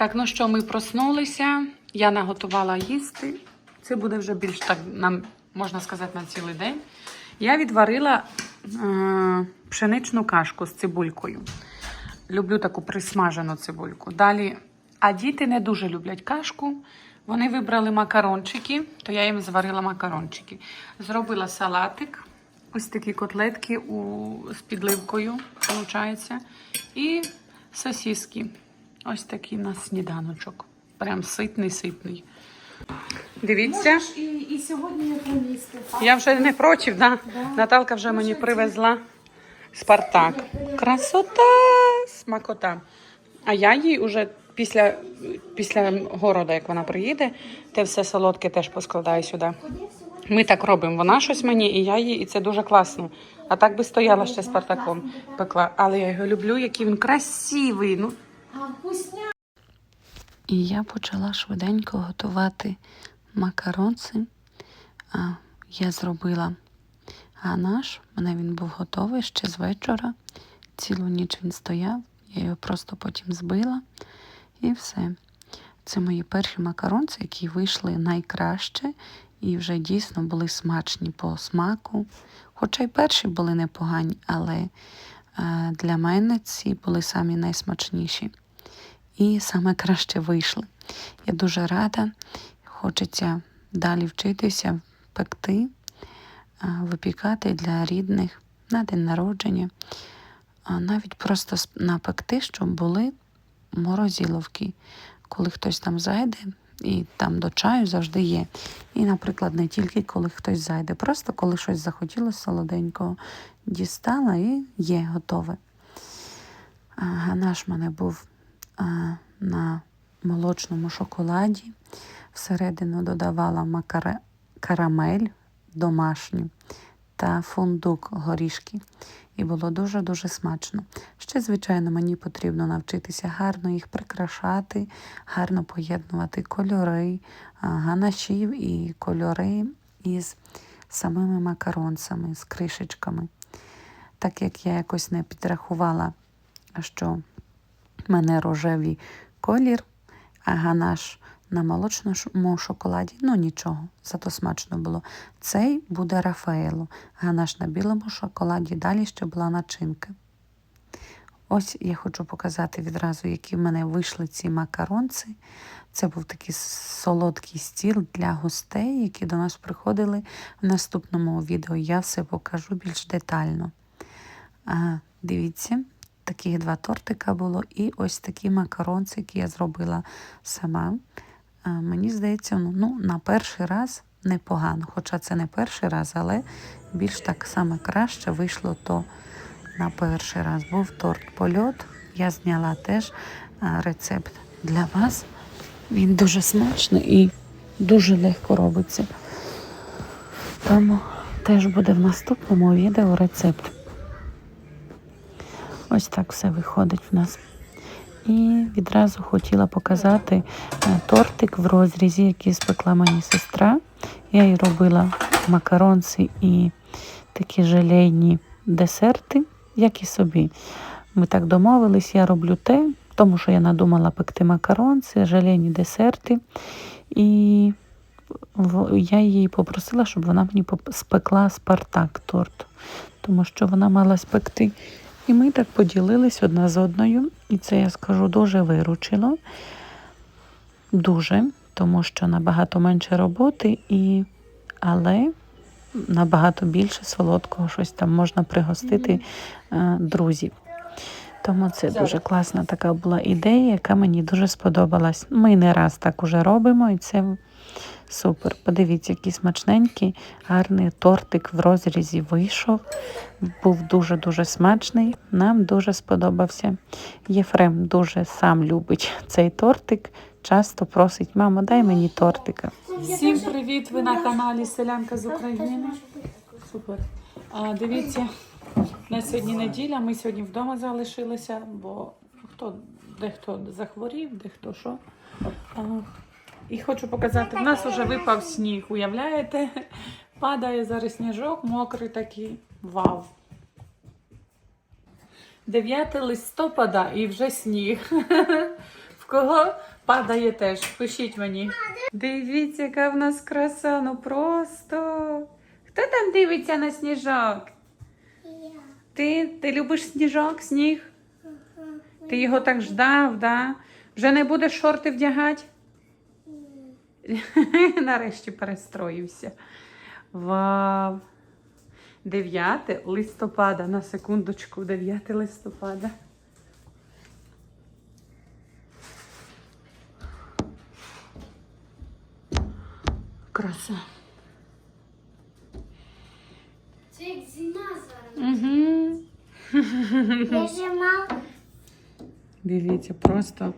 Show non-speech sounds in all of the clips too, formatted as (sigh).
Так, ну що, ми проснулися. Я наготувала їсти. Це буде вже більш так, нам можна сказати, на цілий день. Я відварила е, пшеничну кашку з цибулькою. Люблю таку присмажену цибульку. Далі, а діти не дуже люблять кашку. Вони вибрали макарончики, то я їм зварила макарончики. Зробила салатик, ось такі котлетки у, з підливкою, виходить. І сосиски. Ось такий у нас сніданочок. Прям ситний, ситний. Дивіться. Можеш і, і сьогодні не помісти. Я вже не проти, да? Наталка вже мені привезла Спартак. Красота, смакота. А я їй уже після, після города, як вона приїде, те все солодке теж поскладаю сюди. Ми так робимо. Вона щось мені, і я їй, і це дуже класно. А так би стояла ще Спартаком пекла. Але я його люблю, який він красивий. Ну, вкусня. і я почала швиденько готувати макаронці. Я зробила ганаш. У мене він був готовий ще з вечора. Цілу ніч він стояв. Я його просто потім збила. І все. Це мої перші макаронці, які вийшли найкраще і вже дійсно були смачні по смаку. Хоча й перші були непогані, але для мене ці були самі найсмачніші і саме краще вийшли. Я дуже рада. Хочеться далі вчитися, пекти, випікати для рідних на день народження. Навіть просто напекти, щоб були морозиловки. Коли хтось там зайде, і там до чаю завжди є. І, наприклад, не тільки коли хтось зайде, просто коли щось захотілося солоденького, дістала і є готове. Ганаш в мене був на молочному шоколаді. Всередину додавала карамель домашню та фундук горішки. І було дуже-дуже смачно. Ще, звичайно, мені потрібно навчитися гарно їх прикрашати, гарно поєднувати кольори, ганашів і кольори із самими макаронцями, з кришечками. Так як я якось не підрахувала, що в мене рожевий колір, а ганаш на молочному шоколаді. Ну нічого, зато смачно було. Цей буде Рафаело. Ганаш на білому шоколаді. Далі ще була начинка. Ось я хочу показати відразу, які в мене вийшли ці макаронці. Це був такий солодкий стіл для гостей, які до нас приходили. В наступному відео я все покажу більш детально. А, дивіться, таких два тортика було, і ось такі макаронці, які я зробила сама. Мені здається, ну, ну, на перший раз непогано. Хоча це не перший раз, але більш так саме краще вийшло то на перший раз. Був торт польот. Я зняла теж рецепт для вас. Він дуже смачний і дуже легко робиться. Тому теж буде в наступному відео рецепт. Ось так все виходить в нас. І відразу хотіла показати е, тортик в розрізі, який спекла мені сестра. Я їй робила макаронці і такі желейні десерти, як і собі. Ми так домовились, я роблю те, тому що я надумала пекти макаронці, желейні десерти. І я її попросила, щоб вона мені спекла Спартак торт, тому що вона мала спекти. І ми так поділились одна з одною. І це я скажу дуже виручило. Дуже, тому що набагато менше роботи, і... але набагато більше солодкого щось там можна пригостити е, друзів. Тому це дуже класна така була ідея, яка мені дуже сподобалась. Ми не раз так уже робимо, і це супер. Подивіться, який смачненький, гарний тортик в розрізі вийшов. Був дуже-дуже смачний. Нам дуже сподобався. Єфрем дуже сам любить цей тортик. Часто просить, мамо, дай мені тортика. Всім привіт! Ви на каналі Селянка з України. Супер. А, дивіться, на сьогодні неділя. Ми сьогодні вдома залишилися, бо хто дехто захворів, дехто що. І хочу показати, в нас вже випав сніг, уявляєте? Падає зараз сніжок, мокрий такий. Вау! 9 листопада і вже сніг. В кого падає теж? Пишіть мені. Дивіться, яка в нас краса, ну просто. Хто там дивиться на сніжок? Ти, ти любиш сніжок, сніг? Ти його так ждав, да? Вже не будеш шорти вдягати? (laughs) Нарешті перестроївся. Вау! 9 листопада, на секундочку, 9 листопада. Краса. Це як зима зараз. Угу. Я зима. Дивіться, просто.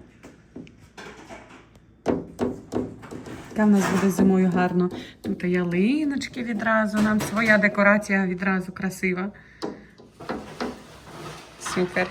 Яка в нас буде зимою гарно. Тут ялиночки відразу, нам своя декорація відразу красива. Супер.